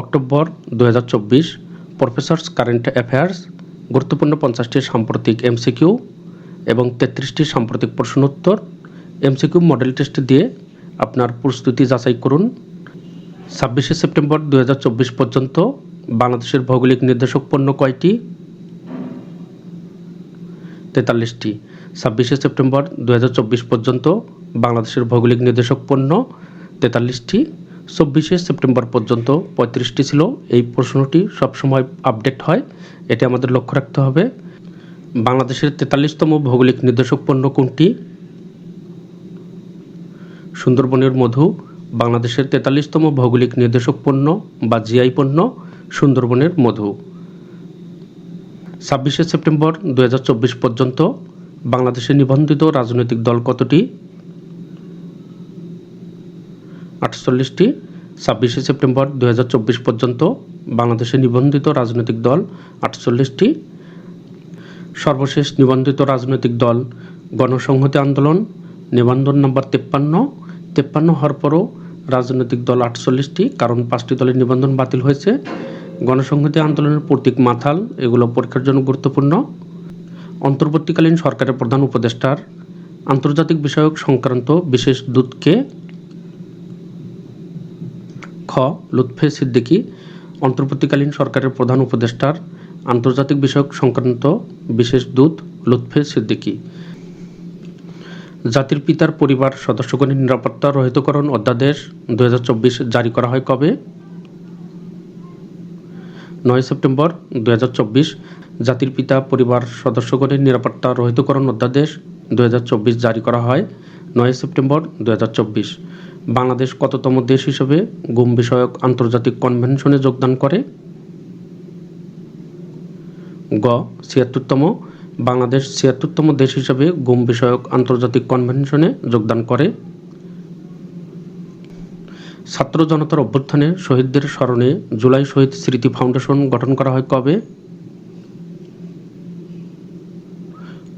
October দু হাজার চব্বিশ, প্রফেসর্স কারেন্ট অ্যাফেয়ার্স, গুরুত্বপূর্ণ পঞ্চাশটি সাম্প্রতিক এমসিকিউ এবং তেত্রিশটি সাম্প্রতিক প্রশ্নোত্তর। এমসিকিউ মডেল টেস্ট দিয়ে আপনার প্রস্তুতি যাচাই করুন। ছাব্বিশে সেপ্টেম্বর দু হাজার চব্বিশ পর্যন্ত বাংলাদেশের ভৌগোলিক নির্দেশক পণ্য কয়টি? তেতাল্লিশটি। ছাব্বিশে সেপ্টেম্বর দু হাজার চব্বিশ পর্যন্ত বাংলাদেশের ভৌগোলিক নির্দেশক পণ্য তেতাল্লিশটি। চব্বিশে সেপ্টেম্বর পর্যন্ত পঁয়ত্রিশটি ছিল। এই প্রশ্নটি সবসময় আপডেট হয়। এটি আমাদের লক্ষ্য রাখতে হবে। বাংলাদেশের তেতাল্লিশতম ভৌগোলিক নির্দেশক পণ্য কোনটি? সুন্দরবনের মধু, বাংলাদেশের তেতাল্লিশতম ভৌগোলিক নির্দেশক পণ্য বা জিআই পণ্য, সুন্দরবনের মধু। ছাব্বিশে সেপ্টেম্বর দু হাজার চব্বিশ পর্যন্ত বাংলাদেশে নিবন্ধিত রাজনৈতিক দল কতটি? আটচল্লিশটি। ছাব্বিশে সেপ্টেম্বর দু হাজার চব্বিশ পর্যন্ত বাংলাদেশে নিবন্ধিত রাজনৈতিক দল আটচল্লিশটি। সর্বশেষ নিবন্ধিত রাজনৈতিক দল গণসংহতি আন্দোলন, নিবন্ধন নম্বর তেপ্পান্ন। তেপ্পান্ন হওয়ার পরও রাজনৈতিক দল আটচল্লিশটি, কারণ পাঁচটি দলের নিবন্ধন বাতিল হয়েছে। গণসংহতি আন্দোলনের প্রতীক মাথাল, এগুলো পরীক্ষার জন্য গুরুত্বপূর্ণ। অন্তর্বর্তীকালীন সরকারের প্রধান উপদেষ্টার আন্তর্জাতিক বিষয়ক সংক্রান্ত বিশেষ দূতকে লুৎফে সিদ্দিকী, অন্তর্বর্তীকালীন সরকারের প্রধান উপদেষ্টার আন্তর্জাতিক বিষয়ক সংক্রান্ত বিশেষ দূত লুৎফে সিদ্দিকী। জাতির পিতার পরিবার সদস্যগণের নিরাপত্তা রহিতকরণ অধ্যাদেশ দু জারি করা হয় কবে? নয় সেপ্টেম্বর দুই হাজার চব্বিশ। জাতির পিতা, পরিবার সদস্যগণের নিরাপত্তা রহিতকরণ অধ্যাদেশ দুই হাজার চব্বিশ জারি করা হয় নয় সেপ্টেম্বর দুই হাজার চব্বিশ। বাংলাদেশ কততম দেশ হিসেবে গুম বিষয়ক আন্তর্জাতিক কনভেনশনে যোগদান করে? গ, ছিয়াত্তরতম, বাংলাদেশ ছিয়াত্তরতম দেশ হিসেবে গুম বিষয়ক আন্তর্জাতিক কনভেনশনে যোগদান করে। ছাত্র জনতার অভ্যুত্থানে শহীদদের স্মরণে জুলাই শহীদ স্মৃতি ফাউন্ডেশন গঠন করা হয় কবে?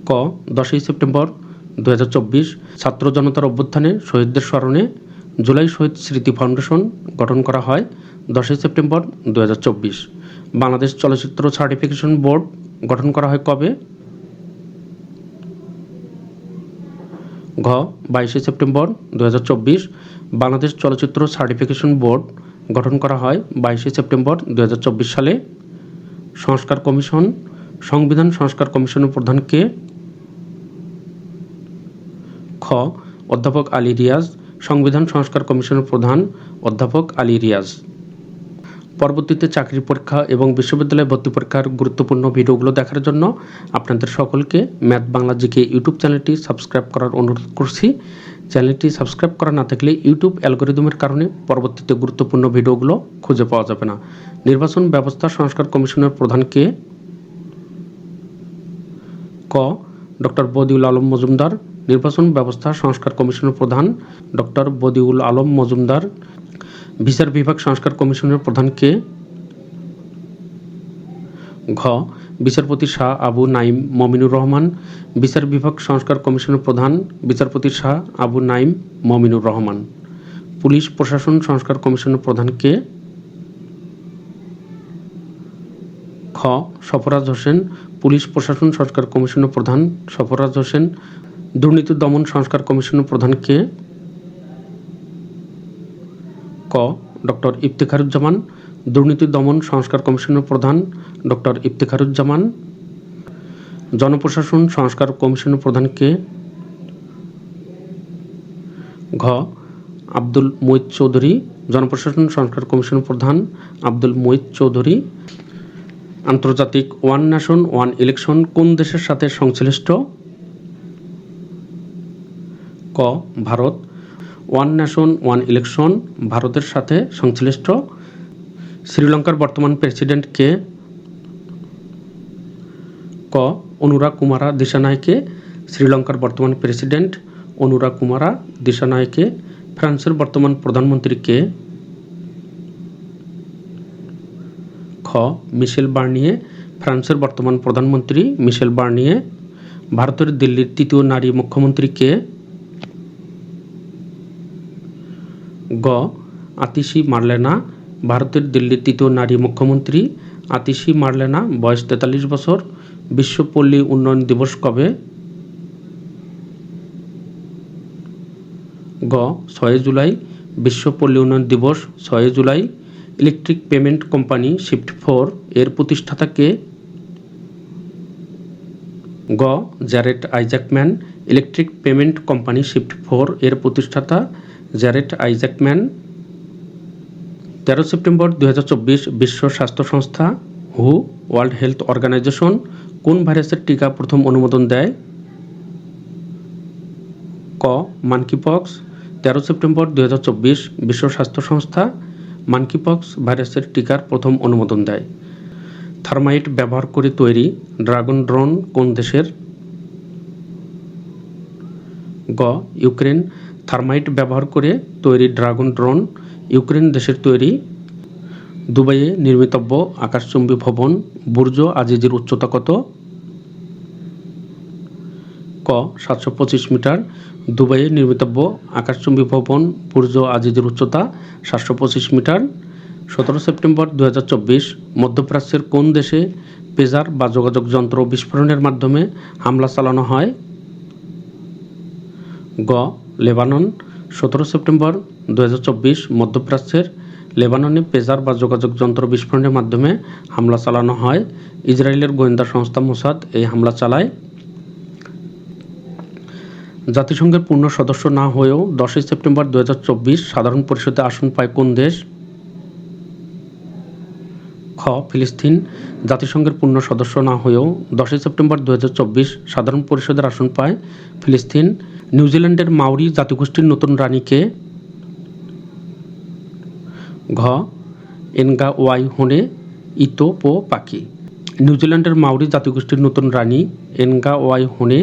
ক, দশই সেপ্টেম্বর, দুই হাজার চব্বিশ, ছাত্র জনতার অভ্যুত্থানে শহীদদের স্মরণে জুলাই শহীদ স্মৃতি ফাউন্ডেশন গঠন করা হয় দশই সেপ্টেম্বর দু হাজার চব্বিশ। বাংলাদেশ চলচ্চিত্র সার্টিফিকেশন বোর্ড গঠন করা হয় কবে? ঘ, বাইশে সেপ্টেম্বর দু হাজার চব্বিশ। বাংলাদেশ চলচ্চিত্র সার্টিফিকেশন বোর্ড গঠন করা হয় বাইশে সেপ্টেম্বর দু হাজার চব্বিশ সালে। সংস্কার কমিশন, সংবিধান সংস্কার কমিশনের প্রধানকে খ, অধ্যাপক আলী রিয়াজ সংবিধান সংস্কার কমিশনের প্রধান অধ্যাপক আলী রিয়াজ। পরবর্তীতে চাকরির পরীক্ষা এবং বিশ্ববিদ্যালয় ভর্তি পরীক্ষার গুরুত্বপূর্ণ ভিডিওগুলো দেখার জন্য আপনাদের সকলকে math Bangla G K YouTube চ্যানেলটি সাবস্ক্রাইব করার অনুরোধ করছি। চ্যানেলটি সাবস্ক্রাইব করা না থাকলে ইউটিউব অ্যালগোরিদমের কারণে পরবর্তীতে গুরুত্বপূর্ণ ভিডিওগুলো খুঁজে পাওয়া যাবে না। নির্বাচন ব্যবস্থা সংস্কার কমিশনের প্রধানকে ক ডক্টর বদিউল আলম মজুমদার, নির্বাচন ব্যবস্থা সংস্কার কমিশনের প্রধান ডক্টর বদিউল আলম মজুমদার, বিচার বিভাগ সংস্কার কমিশনের প্রধানকে ঘ, বিচারপতি শাহ আবু নাইম মমিনুর রহমান, বিচার বিভাগ সংস্কার কমিশনের প্রধান বিচারপতি শাহ আবু নাইম মমিনুর রহমান। পুলিশ প্রশাসন সংস্কার কমিশনের প্রধানকে খ সফরাজ হোসেন পুলিশ প্রশাসন সংস্কার কমিশনের প্রধান সফরাজ হোসেন, দুর্নীতি দমন সংস্কার কমিশনের প্রধানকে ক? ডক্টর ইফতেখারুজ্জামান, দুর্নীতি দমন সংস্কার কমিশনের প্রধান ডক্টর ইফতেখারুজ্জামান, জনপ্রশাসন, সংস্কার কমিশনের প্রধানকে ঘ, আব্দুল মঈদ চৌধুরী, জনপ্রশাসন, সংস্কার কমিশনের প্রধান আব্দুল মঈদ চৌধুরী আন্তর্জাতিক ওয়ান নেশন, ওয়ান ইলেকশন কোন দেশের সাথে সংশ্লিষ্ট? ক, Bharat. One nation, one election ভারতের সাথে সংশ্লিষ্ট। শ্রীলঙ্কার বর্তমান প্রেসিডেন্ট কে? ক অনুরাগ কুমারা দিশানায়কে। শ্রীলঙ্কার বর্তমান প্রেসিডেন্ট অনুরাগ কুমারা দিশানায়কে। ফ্রান্সের বর্তমান প্রধানমন্ত্রী কে? খ, মিশেল বার্নিয়ে, ফ্রান্সের বর্তমান প্রধানমন্ত্রী মিশেল বার্নিয়ে, ভারতের দিল্লির তৃতীয় নারী মুখ্যমন্ত্রী কে? গ, আতিশি মার্লেনা, ভারতের দিল্লির তৃতীয় নারী মুখ্যমন্ত্রী আতিশি মার্লেনা, বয়স তেতাল্লিশ বছর বিশ্বপল্লী উন্নয়ন দিবস কবে? গ, ছয় জুলাই বিশ্বপল্লী উন্নয়ন দিবস, ছয় July electric payment company Shift four এর প্রতিষ্ঠাতা কে গ. Jared Isaacman, electric payment company Shift four এর প্রতিষ্ঠাতা জ্যারেট আইজ্যাকম্যান, তেরো সেপ্টেম্বর দু বিশ্ব স্বাস্থ্য সংস্থা হু ওয়ার্ল্ড হেলথ অর্গানাইজেশন কোন ভাইরাসের টিকা প্রথম অনুমোদন দেয়? ক. মানকিপক্স, তেরো সেপ্টেম্বর দু বিশ্ব স্বাস্থ্য সংস্থা মানকিপক্স ভাইরাসের টিকার প্রথম অনুমোদন দেয়। থার্মাইট ব্যবহার করে তৈরি ড্রাগন ড্রোন কোন দেশের? গ, ইউক্রেন। থার্মাইট ব্যবহার করে তৈরি ড্রাগন ড্রোন ইউক্রেন দেশের তৈরি। দুবাইয়ে নির্মিতব্য আকাশচুম্বী ভবন বুর্জ আজিজের উচ্চতা কত? ক, সাতশো পঁচিশ মিটার, দুবাইয়ে নির্মিতব্য আকাশচুম্বী ভবন বুর্জ আজিজের উচ্চতা সাতশো পঁচিশ মিটার। সতেরো সেপ্টেম্বর দুহাজার চব্বিশ, মধ্যপ্রাচ্যের কোন দেশে পেজার বা যোগাযোগ যন্ত্র বিস্ফোরণের মাধ্যমে হামলা চালানো হয়? গ, লেবানন। সতেরো সেপ্টেম্বর দু হাজার চব্বিশ, মধ্যপ্রাচ্যের লেবাননে পেজার বা যোগাযোগ যন্ত্র বিস্ফোরণের মাধ্যমে হামলা চালানো হয়। ইসরায়েলের গোয়েন্দা সংস্থা মোসাদ এই হামলা চালায়। জাতিসংঘের পূর্ণ সদস্য না হয়েও দশই সেপ্টেম্বর দু হাজার চব্বিশ সাধারণ পরিষদে আসন পায় কোন দেশ? খ, ফিলিস্তিন। জাতিসংঘের পূর্ণ সদস্য না হয়েও দশই সেপ্টেম্বর দুহাজার চব্বিশ সাধারণ পরিষদের আসন পায় ফিলিস্তিন। নিউজিল্যান্ডের মাউরি জাতিগোষ্ঠীর নতুন রানীকে ঘ এনগা ওয়াই হোনে ইতো পো পাখি নিউজিল্যান্ডের মাউরি জাতিগোষ্ঠীর নতুন রানী এনগা ওয়াই হোনে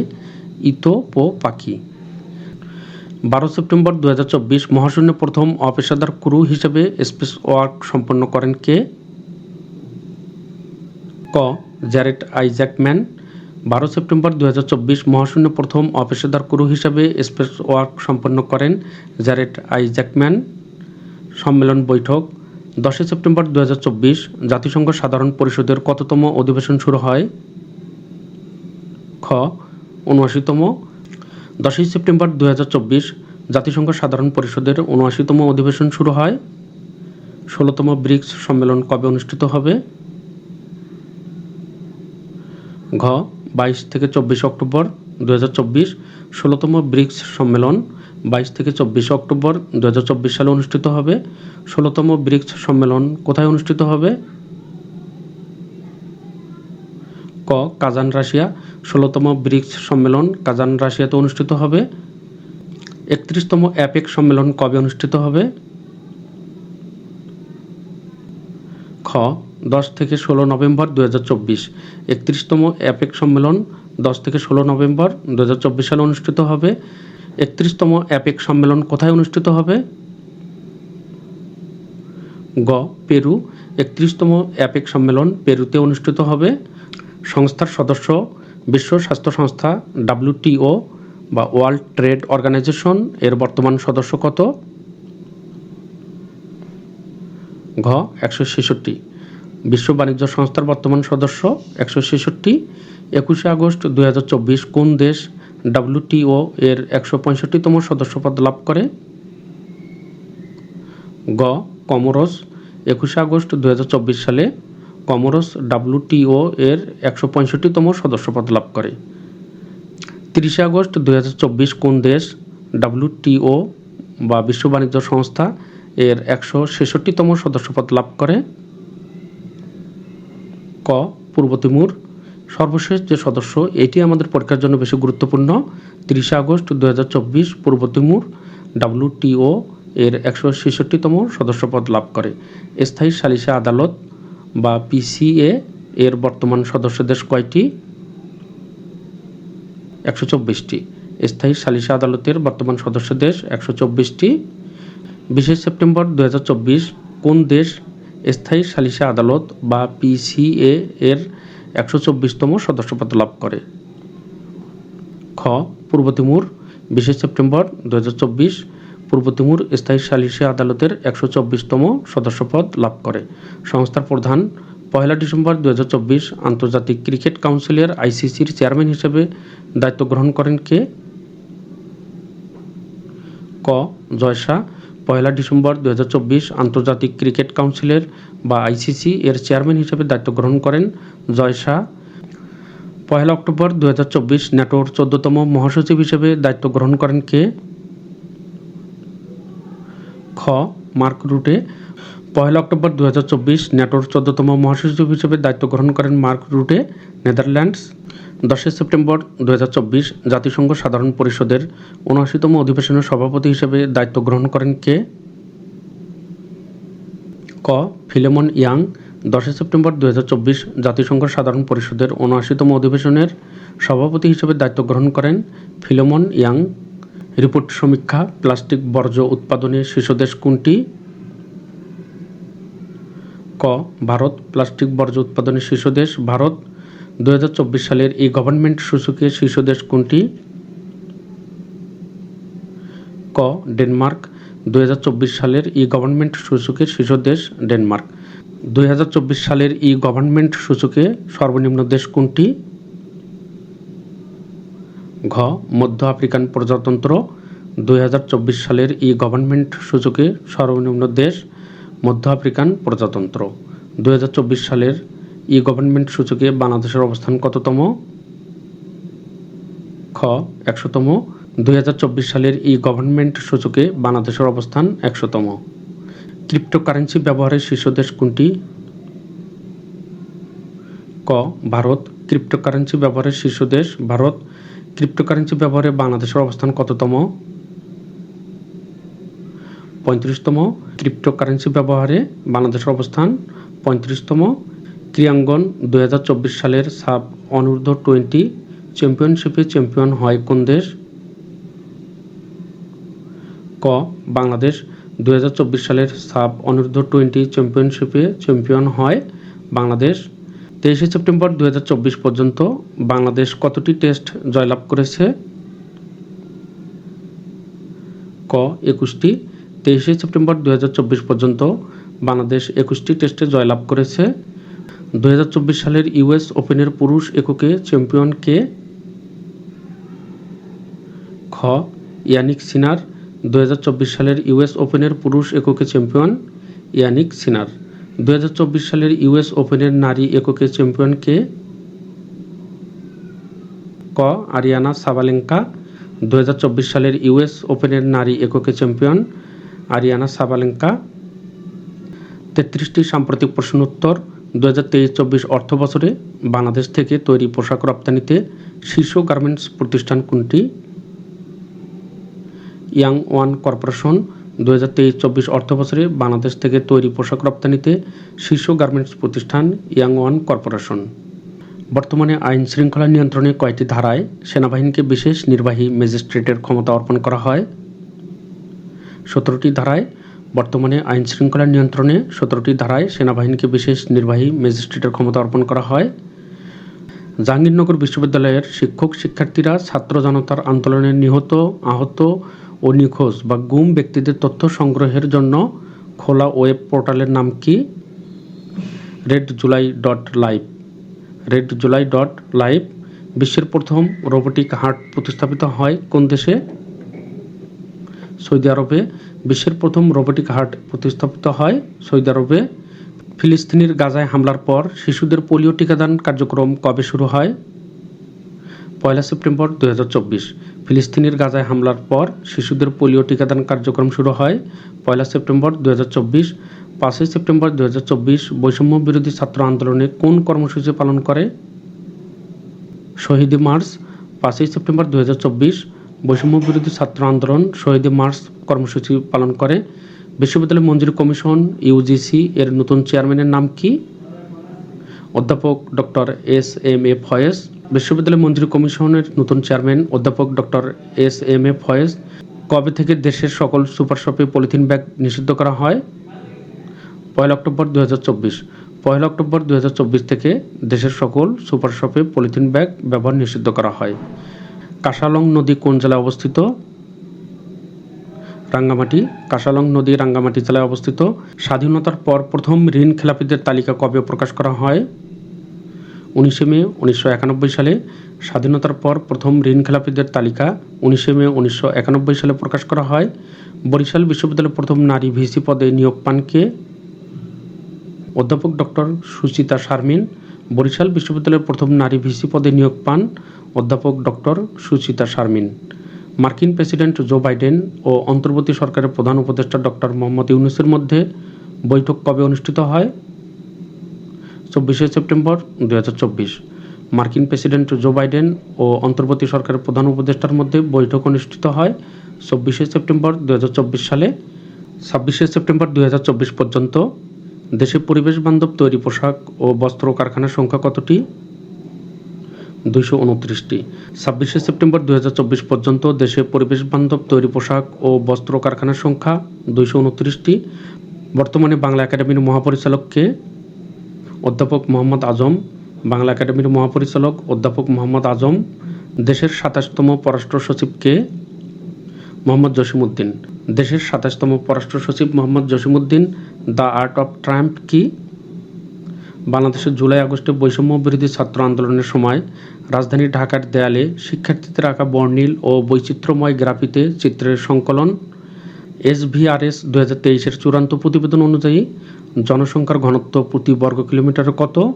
ইতো পো পাকি বারো সেপ্টেম্বর দু মহাশূন্যে প্রথম অপেশাদার ক্রু হিসেবে স্পেস ওয়ার্ক সম্পন্ন করেন কে? ক. জ্যারেট আইজ্যাকম্যান। বারো সেপ্টেম্বর দু হাজার চব্বিশ মহাশূন্য প্রথম অপেশাদার ক্রু হিসাবে স্পেস ওয়ার্ক সম্পন্ন করেন জ্যারেট আইজ্যাকম্যান। সম্মেলন বৈঠক। দশই সেপ্টেম্বর দু হাজার চব্বিশ জাতিসংঘ সাধারণ পরিষদের কততম অধিবেশন শুরু হয়? খ. উনআশিতম দশই সেপ্টেম্বর দুই হাজার চব্বিশ জাতিসংঘ সাধারণ পরিষদের উনআশিতম অধিবেশন শুরু হয়। ষোলোতম ব্রিক্স সম্মেলন কবে অনুষ্ঠিত হবে? ঘ, বাইশ থেকে চব্বিশ অক্টোবর দু হাজার চব্বিশ। ষোলোতম ব্রিক্স সম্মেলন বাইশ থেকে চব্বিশে অক্টোবর দু হাজার চব্বিশ সালে অনুষ্ঠিত হবে। ষোলোতম ব্রিক্স সম্মেলন কোথায় অনুষ্ঠিত হবে? ক, কাজান রাশিয়া, ষোলোতম ব্রিক্স সম্মেলন কাজান রাশিয়াতে অনুষ্ঠিত হবে। একত্রিশতম অ্যাপেক সম্মেলন কবে অনুষ্ঠিত হবে? খ, দশ থেকে ষোলো নভেম্বর দু হাজার চব্বিশ। একত্রিশতম অ্যাপেক সম্মেলন দশ থেকে ষোলো নভেম্বর দু হাজার চব্বিশ সালে অনুষ্ঠিত হবে। একত্রিশতম অ্যাপেক সম্মেলন কোথায় অনুষ্ঠিত হবে? গ, পেরু। একত্রিশতম অ্যাপেক সম্মেলন পেরুতে অনুষ্ঠিত হবে। সংস্থার সদস্য বিশ্ব স্বাস্থ্য সংস্থা ডাব্লিউটিও বা ওয়ার্ল্ড ট্রেড অর্গানাইজেশন এর বর্তমান সদস্য কত? ঘ, একশো ছেষট্টি। বিশ্ব বাণিজ্য সংস্থার বর্তমান সদস্য একশো ছেষট্টি। একুশে আগস্ট দু হাজার চব্বিশ কোন দেশ ডাব্লিউটিও এর একশো পঁয়ষট্টিতম সদস্যপদ লাভ করে? গ, কমোরস। একুশে আগস্ট দু হাজার চব্বিশ সালে কমোরস ডাব্লিউটিও এর একশো পঁয়ষট্টিতম সদস্যপদ লাভ করে। তিরিশে আগস্ট দু হাজার চব্বিশ কোন দেশ ডাব্লিউটিও বা বিশ্ব বাণিজ্য সংস্থা এর একশো ছেষট্টিতম সদস্যপদ লাভ করে? ক, পূর্ব তিমুর। সর্বশেষ যে সদস্য, এটি আমাদের পরীক্ষার জন্য বেশি গুরুত্বপূর্ণ। তিরিশে আগস্ট দু পূর্ব তিমুর ডাব্লিউটিও এর একশো ছেষট্টিতম সদস্যপদ লাভ করে। স্থায়ী সালিসা আদালত বা পিসিএ এর বর্তমান সদস্য দেশ কয়টি? একশো চব্বিশটি। স্থায়ী সালিসা আদালতের বর্তমান সদস্য দেশ একশো চব্বিশটি। বিশে সেপ্টেম্বর দুই হাজার চব্বিশ কোন দেশ স্থায়ী সালিসা আদালত বা পিসিএ এর একশো চব্বিশতম সদস্যপদ লাভ করে? খ, পূর্ব তিমুর। বিশে সেপ্টেম্বর দুই হাজার চব্বিশ পূর্ব তিমুর স্থায়ী সালিসি আদালতের একশো চব্বিশতম সদস্যপদ লাভ করে। সংস্থার প্রধান পয়লা ডিসেম্বর দু হাজার চব্বিশ আন্তর্জাতিক ক্রিকেট কাউন্সিলের আইসিসির চেয়ারম্যান হিসেবে দায়িত্ব গ্রহণ করেন কে? ক. জয় শাহ পয়লা ডিসেম্বর দু হাজার চব্বিশ আন্তর্জাতিক ক্রিকেট কাউন্সিলের বা আইসিসি এর চেয়ারম্যান হিসেবে দায়িত্ব গ্রহণ করেন জয় শাহ। পয়লা অক্টোবর দু ন্যাটোর চোদ্দতম মহাসচিব হিসেবে দায়িত্ব গ্রহণ করেন কে? খ, মার্ক রুটে। পয়লা অক্টোবর দু ন্যাটোর চোদ্দতম মহাসচিব হিসেবে দায়িত্ব গ্রহণ করেন মার্ক রুটে, নেদারল্যান্ডস। দশই সেপ্টেম্বর দু হাজার চব্বিশ, জাতিসংঘ সাধারণ পরিষদের উনআশিতম অধিবেশনের সভাপতি হিসেবে দায়িত্ব গ্রহণ করেন কে? ক, ফিলেমন ইয়াং। দশই সেপ্টেম্বর দু হাজার চব্বিশ, জাতিসংঘ সাধারণ পরিষদের উনআশিতম অধিবেশনের সভাপতি হিসেবে দায়িত্ব গ্রহণ করেন ফিলেমন ইয়াং। রিপোর্ট সমীক্ষা, প্লাস্টিক বর্জ্য উৎপাদনে শীর্ষ দেশ কোনটি? ক. ভারত, প্লাস্টিক বর্জ্য উৎপাদনে শীর্ষ দেশ ভারত। দু হাজার চব্বিশ সালের এই গভর্নমেন্ট সূচকে শীর্ষ দেশ কোনটি? ক. ডেনমার্ক। দুই হাজার চব্বিশ সালের ই গভর্নমেন্ট সূচকে শীর্ষ দেশ ডেনমার্ক। দুই হাজার চব্বিশ সালের ই গভর্নমেন্ট সূচকে সর্বনিম্ন দেশ কোনটি? ঘ, মধ্য আফ্রিকান প্রজাতন্ত্র, দুই হাজার চব্বিশ সালের ই গভর্নমেন্ট সূচকে সর্বনিম্ন দেশ, মধ্য আফ্রিকান প্রজাতন্ত্র। দুই হাজার চব্বিশ সালের ই গভর্নমেন্ট সূচকে বাংলাদেশের অবস্থান কততম? খ, একশোতম। দুই হাজার চব্বিশ সালের ই গভর্নমেন্ট সূচকে বাংলাদেশের অবস্থান একশোতম। ক্রিপ্টোকারেন্সি ব্যবহারের শীর্ষ দেশ কোনটি? ক, ভারত। ক্রিপ্টোকারেন্সি ব্যবহারের শীর্ষ দেশ ভারত। ক্রিপ্টোকারেন্সি ব্যবহারে বাংলাদেশের অবস্থান কততম? পঁয়ত্রিশতম। ক্রিপ্টোকারেন্সি ব্যবহারে বাংলাদেশের অবস্থান পঁয়ত্রিশতম। ক্রিয়াঙ্গন দু হাজার চব্বিশ সালের সাব অনূর্ধ্ব টোয়েন্টি চ্যাম্পিয়নশিপে চ্যাম্পিয়ন হয় কোন দেশ? ক, বাংলাদেশ। দু হাজার চব্বিশ সালের সাব অনূর্ধ্ব টোয়েন্টি চ্যাম্পিয়নশিপে চ্যাম্পিয়ন হয় বাংলাদেশ। তেইশে সেপ্টেম্বর দু হাজার চব্বিশ পর্যন্ত বাংলাদেশ কতটি টেস্ট জয়লাভ করেছে? ক, একুশটি। তেইশে সেপ্টেম্বর দু হাজার চব্বিশ পর্যন্ত বাংলাদেশ একুশটি টেস্টে জয়লাভ করেছে। দু হাজার চব্বিশ সালের ইউএস ওপেনের পুরুষ এককে চ্যাম্পিয়ন কে? খ, ইয়ানিক সিনার। দু হাজার চব্বিশ সালের ইউএস ওপেনের পুরুষ এককে চ্যাম্পিয়ন ইয়ানিক সিনার। দু হাজার চব্বিশ সালের ইউএস ওপেনের নারী এককে চ্যাম্পিয়ন কে? ক, আরিয়ানা সাবালেঙ্কা। দু হাজার চব্বিশ সালের ইউএস ওপেনের নারী এককে চ্যাম্পিয়ন, আরিয়ানা সাবালেঙ্কা। তেত্রিশটি সাম্প্রতিক প্রশ্নোত্তর দু হাজার তেইশ চব্বিশ অর্থ বছরে বাংলাদেশ থেকে তৈরি পোশাক রপ্তানিতে শীর্ষ গার্মেন্টস প্রতিষ্ঠান কোনটি? ইয়াং ওয়ান কর্পোরেশন দু হাজার তেইশ চব্বিশ অর্থ বছরে বাংলাদেশ থেকে তৈরি পোশাক রপ্তানিতে শীর্ষ গার্মেন্টস প্রতিষ্ঠান ইয়াং ওয়ান কর্পোরেশন। বর্তমানে আইন শৃঙ্খলা নিয়ন্ত্রণে কয়েকটি ধারায় সেনাবাহিনীকে বিশেষ নির্বাহী ম্যাজিস্ট্রেটের ক্ষমতা অর্পণ করা হয়। সতেরোটি ধারায় বর্তমানে আইন শৃঙ্খলা নিয়ন্ত্রণে সতেরোটি ধারায় সেনাবাহিনীকে বিশেষ নির্বাহী ম্যাজিস্ট্রেটের ক্ষমতা অর্পণ করা হয়। জাহাঙ্গীরনগর বিশ্ববিদ্যালয়ের শিক্ষক শিক্ষার্থীরা ছাত্র জনতার আন্দোলনে নিহত, আহত ও নিখোঁজ বা গুম ব্যক্তিদের তথ্য সংগ্রহের জন্য খোলা ওয়েব পোর্টালের নাম কি? Red July dot live red July dot live বিশ্বের প্রথম রোবোটিক হার্ট প্রতিস্থাপিত হয় কোন দেশে? সৌদি আরবে বিশ্বের প্রথম রোবোটিক হার্ট প্রতিস্থাপিত হয় সৌদি আরবে। ফিলিস্তিনির গাজায় হামলার পর শিশুদের পোলিও টিকাদান কার্যক্রম কবে শুরু হয়? পয়লা সেপ্টেম্বর দু হাজার চব্বিশ। ফিলিস্তিনের গাজায় হামলার পর শিশুদের পোলিও টিকাদান কার্যক্রম শুরু হয় পয়লা সেপ্টেম্বর দু পাঁচই সেপ্টেম্বর দু হাজার চব্বিশ বৈষম্য বিরোধী ছাত্র আন্দোলনে কোন কর্মসূচি পালন করে? শহীদ মার্চ, পাঁচই সেপ্টেম্বর দু হাজার চব্বিশ। বৈষম্য বিরোধী ছাত্র আন্দোলন শহীদ মার্চ কর্মসূচি পালন করে। বিশ্ববিদ্যালয় মঞ্জুরি কমিশন ইউজিসি এর নতুন চেয়ারম্যানের নাম কি? অধ্যাপক doctor S M A Faiz. বিশ্ববিদ্যালয় মঞ্জুরি কমিশনের নতুন চেয়ারম্যান অধ্যাপক doctor S M A Faiz, কবে থেকে দেশের সকল সুপার শপে পলিথিন ব্যাগ নিষিদ্ধ করা হয়? পয়লা অক্টোবর দু পয়লা অক্টোবর দু হাজার চব্বিশ থেকে দেশের সকল সুপার শপে পলিথিন ব্যাগ ব্যবহার নিষিদ্ধ করা হয়। কাশালং নদী কোন জেলায় অবস্থিত? রাঙ্গামাটি। কাশালং নদী রাঙ্গামাটি জেলায় অবস্থিত। স্বাধীনতার পর প্রথম ঋণ খেলাপিদের তালিকা কবে প্রকাশ করা হয়? উনিশে মে উনিশশো একানব্বই সালে স্বাধীনতার পর প্রথম ঋণ খেলাপিদের তালিকা উনিশে মে উনিশশো একানব্বই সালে প্রকাশ করা হয়। বরিশাল বিশ্ববিদ্যালয়ের প্রথম নারী ভিসি পদে নিয়োগ পান কে? অধ্যাপক ডক্টর সুচিতা শারমিন। বরিশাল বিশ্ববিদ্যালয়ের প্রথম নারী ভিসি পদে নিয়োগ পান অধ্যাপক ডক্টর সুচিতা শারমিন। মার্কিন প্রেসিডেন্ট জো বাইডেন ও অন্তর্বর্তী সরকারের প্রধান উপদেষ্টা ডক্টর মোহাম্মদ ইউনুসের মধ্যে বৈঠক কবে অনুষ্ঠিত হয়? চব্বিশে সেপ্টেম্বর দুই হাজার চব্বিশ। মার্কিন প্রেসিডেন্ট জো বাইডেন ও অন্তর্বর্তী সরকারের প্রধান উপদেষ্টার মধ্যে বৈঠক অনুষ্ঠিত হয় চব্বিশে সেপ্টেম্বর দুই হাজার চব্বিশ সালে। ছাব্বিশে সেপ্টেম্বর দুই হাজার চব্বিশ পর্যন্ত দেশে পরিবেশ বান্ধব তৈরি পোশাক ও বস্ত্র কারখানার সংখ্যা কতটি? দুইশো উনত্রিশটি। ছাব্বিশে সেপ্টেম্বর দুই হাজার চব্বিশ পর্যন্ত দেশে পরিবেশ বান্ধব তৈরি পোশাক ও বস্ত্র কারখানার সংখ্যা দুইশো উনত্রিশটি। বর্তমানে বাংলা একাডেমির মহাপরিচালককে অধ্যাপক মোহাম্মদ আজম, বাংলা একাডেমির মহাপরিচালক অধ্যাপক মোহাম্মদ আজম, দেশের সাতাশতম পররাষ্ট্র সচিবকে মোহাম্মদ জসিমউদ্দিন। দেশের সাতাশতম পররাষ্ট্র সচিব Mohammad Jasimuddin, the art of Trump কি? বাংলাদেশের জুলাই আগস্টে বৈষম্য বিরোধী ছাত্র আন্দোলনের সময় রাজধানী ঢাকার দেয়ালে শিক্ষার্থীদের আঁকা বর্ণিল ও বৈচিত্র্যময় গ্রাফিতে চিত্রের সংকলন। এস এসভিআরএস দু হাজার তেইশের চূড়ান্ত প্রতিবেদন অনুযায়ী জনসংখ্যার ঘনত্ব প্রতি বর্গ কিলোমিটারে কত?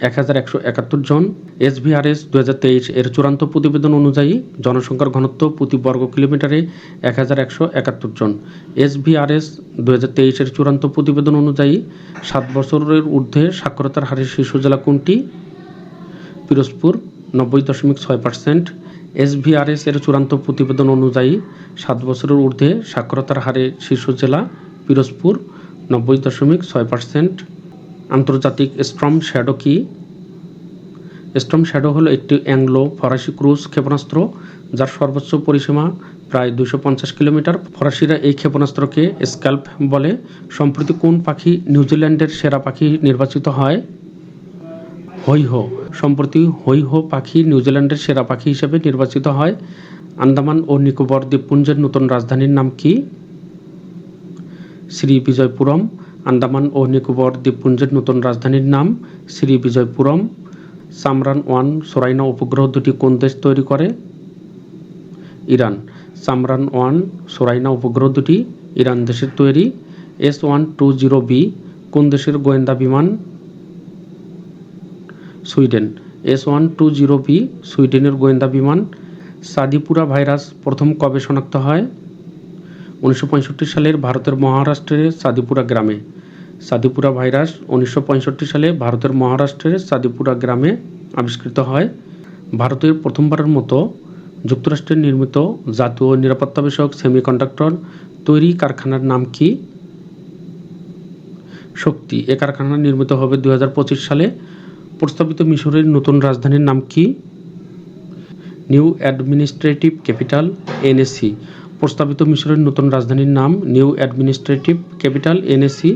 এক হাজার একশো একাত্তর জন এসভিআরএস দু হাজার তেইশ। এর চূড়ান্ত প্রতিবেদন অনুযায়ী জনসংখ্যার ঘনত্ব প্রতি বর্গ কিলোমিটারে এক হাজার একশো একাত্তর জন এস এসভিআরএস দু হাজার তেইশের চূড়ান্ত প্রতিবেদন অনুযায়ী সাত বছরের ঊর্ধ্বে সাক্ষরতার হারের শীর্ষ জেলা কোনটি? পিরোজপুর, নব্বই দশমিক ছয় পার্সেন্ট। এসভিআরএস এর চূড়ান্ত প্রতিবেদন অনুযায়ী সাত বছরের ঊর্ধ্বে সাক্ষরতার হারে শীর্ষ জেলা পিরোজপুর নব্বই দশমিক ছয় পার্সেন্ট। আন্তর্জাতিক স্ট্রম শ্যাডো কি? স্ট্রম শ্যাডো হলো একটি অ্যাংলো ফরাসি ক্রুজ ক্ষেপণাস্ত্র যার সর্বোচ্চ পরিসীমা প্রায় দুশো পঞ্চাশ কিলোমিটার। ফরাসিরা এই ক্ষেপণাস্ত্রকে স্ক্যাল্প বলে। সম্প্রতি কোন পাখি নিউজিল্যান্ডের সেরা পাখি নির্বাচিত হয়? হৈহো। সম্প্রতি হৈহো পাখি নিউজিল্যান্ডের সেরা পাখি হিসেবে নির্বাচিত হয়। আন্দামান ও নিকোবর দ্বীপপুঞ্জের নতুন রাজধানীর নাম কি? শ্রী বিজয়পুরম। আন্দামান ও নিকোবর দ্বীপপুঞ্জের নতুন রাজধানীর নাম শ্রী বিজয়পুরম। সামরান ওয়ান সোরাইনা উপগ্রহ দুটি কোন দেশ তৈরি করে? ইরান। সামরান ওয়ান সোরাইনা উপগ্রহ দুটি ইরান দেশের তৈরি। S one two zero B কোন দেশের গোয়েন্দা বিমান? Sweden. S one two zero B, সুইডেনের গোয়েন্দা বিমান সাদিপুরা ভাইরাস প্রথম কবে শনাক্ত হয়? উনিশশো সালের ভারতের মহারাষ্ট্রের সাদিপুরা গ্রামে। সাদিপুরা ভাইরাস উনিশশো পঁয়ষট্টি সালে ভারতের মহারাষ্ট্রের সাদিপুরা গ্রামে আবিষ্কৃত হয়। ভারতের প্রথমবারের মতো যুক্তরাষ্ট্রের নির্মিত জাতীয় নিরাপত্তা বিষয়ক সেমিকন্ডাক্টর তৈরি কারখানার নাম কি? শক্তি। এ কারখানা নির্মিত হবে দুই হাজার পঁচিশ সালে। প্রস্তাবিত মিশরের নতুন রাজধানীর নাম কি? নিউ অ্যাডমিনিস্ট্রেটিভ ক্যাপিটাল এনএসি প্রস্তাবিত মিশরের নতুন রাজধানীর নাম new administrative capital N A C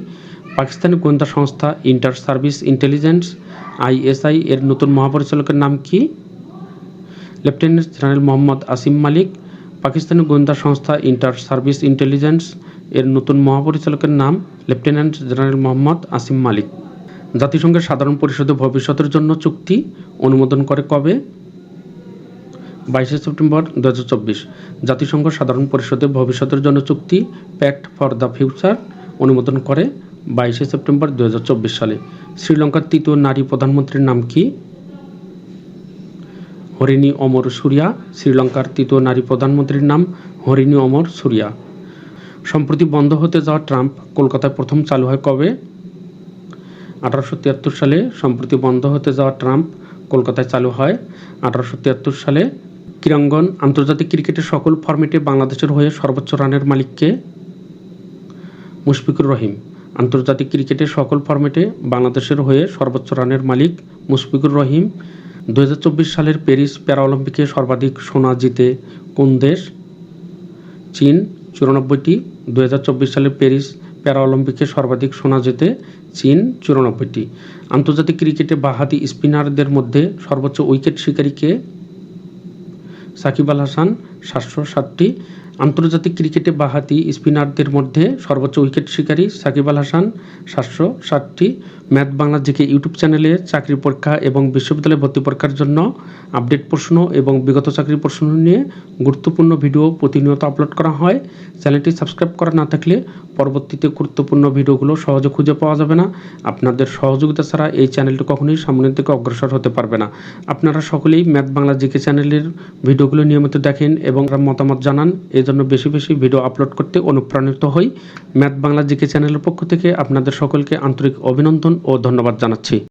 Pakistani গোয়েন্দা সংস্থা ইন্টার সার্ভিস ইন্টেলিজেন্স, আইএসআই এর নতুন মহাপরিচালকের নাম কি? Lieutenant general Mohammad Asim Malik. Pakistani গোয়েন্দা সংস্থা ইন্টার সার্ভিস ইন্টেলিজেন্স এর নতুন মহাপরিচালকের নাম লেফটেন্যান্ট জেনারেল মোহাম্মদ আসিম মালিক। জাতিসংঘের সাধারণ পরিষদে ভবিষ্যতের জন্য চুক্তি অনুমোদন করে কবে? বাইশে সেপ্টেম্বর দু হাজার চব্বিশ। জাতিসংঘ সাধারণ পরিষদে ভবিষ্যতের জন্য চুক্তি প্যাক্ট ফর দ্য ফিউচার অনুমোদন করে বাইশে সেপ্টেম্বর দু হাজার চব্বিশ সালে। শ্রীলঙ্কার তৃতীয় নারী প্রধানমন্ত্রীর নাম কি? হরিণী অমর সুরিয়া। শ্রীলঙ্কার তৃতীয় নারী প্রধানমন্ত্রীর নাম হরিণী অমর সুরিয়া। সম্প্রতি বন্ধ হতে যাওয়া ট্রাম্প কলকাতায় প্রথম চালু হয় কবে? আঠারোশো তিয়াত্তর সালে সম্প্রতি বন্ধ হতে যাওয়া ট্রাম্প কলকাতায় চালু হয়। আঠারোশো তিয়াত্তর সালে ক্রীড়াঙ্গন আন্তর্জাতিক ক্রিকেটের সকল ফর্মেটে বাংলাদেশের হয়ে সর্বোচ্চ রানের মালিককে মুশফিকুর রহিম। আন্তর্জাতিক ক্রিকেটের সকল ফর্মেটে বাংলাদেশের হয়ে সর্বোচ্চ রানের মালিক মুশফিকুর রহিম। দুই হাজার চব্বিশ সালের প্যারিস প্যারাঅলিম্পিকে সর্বাধিক সোনা জিতে কোন দেশ? চীন। চুরানব্বইটি। দু সালের প্যারিস প্যারাঅলিম্পিকে সর্বাধিক সোনা জেতে চীন চুরানব্বইটি। আন্তর্জাতিক ক্রিকেটে বাহাতি স্পিনারদের মধ্যে সর্বোচ্চ উইকেট শিকারীকে সাকিব আল হাসান সাতশো সাতটি আন্তর্জাতিক ক্রিকেটে বাহাতি স্পিনারদের মধ্যে সর্বোচ্চ উইকেট শিকারী সাকিব আল হাসান, সাতশো ষাটটি ম্যাথ বাংলা জিকে ইউটিউব চ্যানেলে চাকরি পরীক্ষা এবং বিশ্ববিদ্যালয়ে ভর্তি পরীক্ষার জন্য আপডেট প্রশ্ন এবং বিগত চাকরি প্রশ্ন নিয়ে গুরুত্বপূর্ণ ভিডিও প্রতিনিয়ত আপলোড করা হয়। চ্যানেলটি সাবস্ক্রাইব করা না থাকলে পরবর্তীতে গুরুত্বপূর্ণ ভিডিওগুলো সহজে খুঁজে পাওয়া যাবে না। আপনাদের সহযোগিতা ছাড়া এই চ্যানেলটি কখনোই সামনের দিকে অগ্রসর হতে পারবে না। আপনারা সকলেই ম্যাথ বাংলা জিকে চ্যানেলের ভিডিওগুলো নিয়মিত দেখেন এবং মতামত জানান। এই জন্য বেশি বেশি ভিডিও আপলোড করতে অনুপ্রাণিত হই। ম্যাথ বাংলা জিকে চ্যানেলের পক্ষ থেকে আপনাদের সকলকে আন্তরিক অভিনন্দন ও ধন্যবাদ জানাচ্ছি।